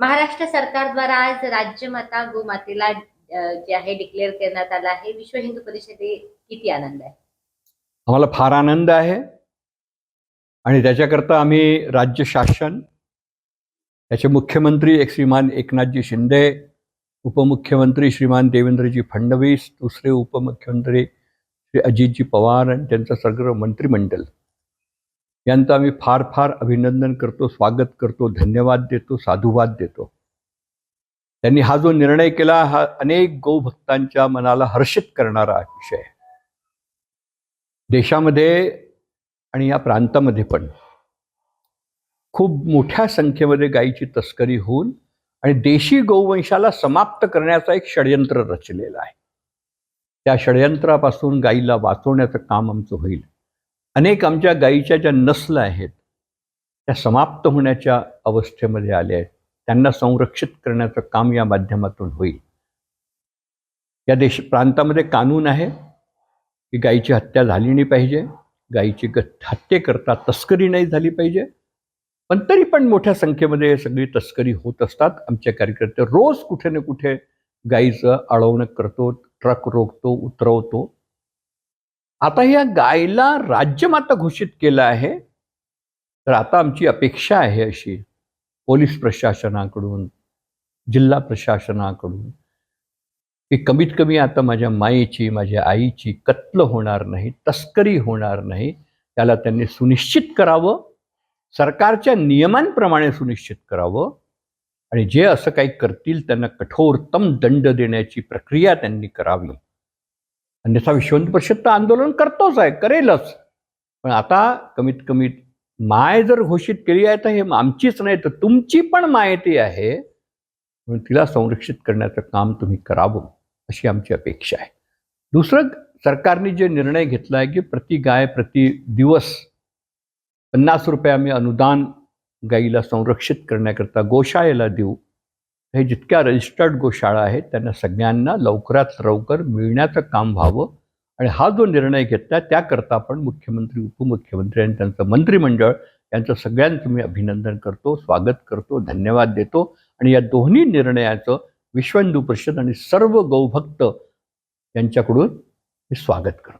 महाराष्ट्र सरकारद्वारा आज राज्यमाता गोमातेला जे आहे डिक्लेअर करण्यात आलं आहे. विश्व हिंदू परिषदे किती आनंद आहे? आम्हाला फार आनंद आहे. आणि त्याच्याकरता आम्ही राज्य शासन त्याचे मुख्यमंत्री एक श्रीमान एकनाथजी शिंदे उपमुख्यमंत्री श्रीमान देवेंद्रजी फडणवीस दुसरे उपमुख्यमंत्री श्री अजितजी पवार आणि त्यांचं सगळं मंत्रिमंडळ यांचं आम्ही फार फार अभिनंदन करतो स्वागत करतो धन्यवाद देतो साधुवाद देतो. त्यांनी हा जो निर्णय केला हा अनेक गौभक्तांच्या मनाला हर्षित करणारा विषय आहे. देशामध्ये आणि या प्रांतामध्ये पण खूप मोठ्या संख्येमध्ये गायीची तस्करी होऊन आणि देशी गोवंशाला समाप्त करण्याचा एक षडयंत्र रचलेलं आहे. त्या षडयंत्रापासून गायीला वाचवण्याचं काम आमचं होईल. अनेक आमच्या गायीच्या ज्या नस्ल आहेत त्या समाप्त होण्याच्या अवस्थेमध्ये आल्या आहेत. त्यांना संरक्षित करण्याचं काम या माध्यमातून होईल. या देश प्रांतामध्ये कानून आहे की गायीची हत्या झाली नाही पाहिजे गायीची ग हत्येकरता तस्करी नाही झाली पाहिजे पण तरी पण मोठ्या संख्येमध्ये सगळी तस्करी होत असतात. आमचे कार्यकर्ते रोज कुठे ना कुठे गायीचं अळवणं करतो ट्रक रोखतो उतरवतो. आता या गायला राज्यमाता घोषित केलं आहे. तर आता आमची अपेक्षा आहे अशी पोलीस प्रशासनाकडून जिल्हा प्रशासनाकडून की कमीत कमी आता माझ्या मायेची माझ्या आईची कत्ल होणार नाही तस्करी होणार नाही त्याला त्यांनी सुनिश्चित करावं सरकारच्या नियमांप्रमाणे सुनिश्चित करावं आणि जे असं काही करतील त्यांना कठोरतम दंड देण्याची प्रक्रिया त्यांनी करावी. अन्यथा विश्वंत परिषद तर आंदोलन करतोच आहे करेलच. पण आता कमीत कमी माय जर घोषित केली आहे तर हे आमचीच नाही तर तुमची पण माहिती आहे. म्हणून तिला संरक्षित करण्याचं काम तुम्ही करावं अशी आमची अपेक्षा आहे. दुसरं सरकारने जे निर्णय घेतला आहे की प्रति गाय प्रति दिवस पन्नास रुपये आम्ही अनुदान गाईला संरक्षित करण्याकरता गोशाळेला देऊ हे जितक्या रजिस्टर्ड गोशाळा आहेत त्यांना सगळ्यांना लवकरात लवकर मिळण्याचं काम व्हावं. आणि हा जो निर्णय घेतला त्याकरता आपण मुख्यमंत्री उपमुख्यमंत्री आणि त्यांचं मंत्रिमंडळ यांचं सगळ्यांचं मी अभिनंदन करतो स्वागत करतो धन्यवाद देतो. आणि या दोन्ही निर्णयाचं विश्व हिंदू परिषद आणि सर्व गौभक्त यांच्याकडून मी स्वागत करतो.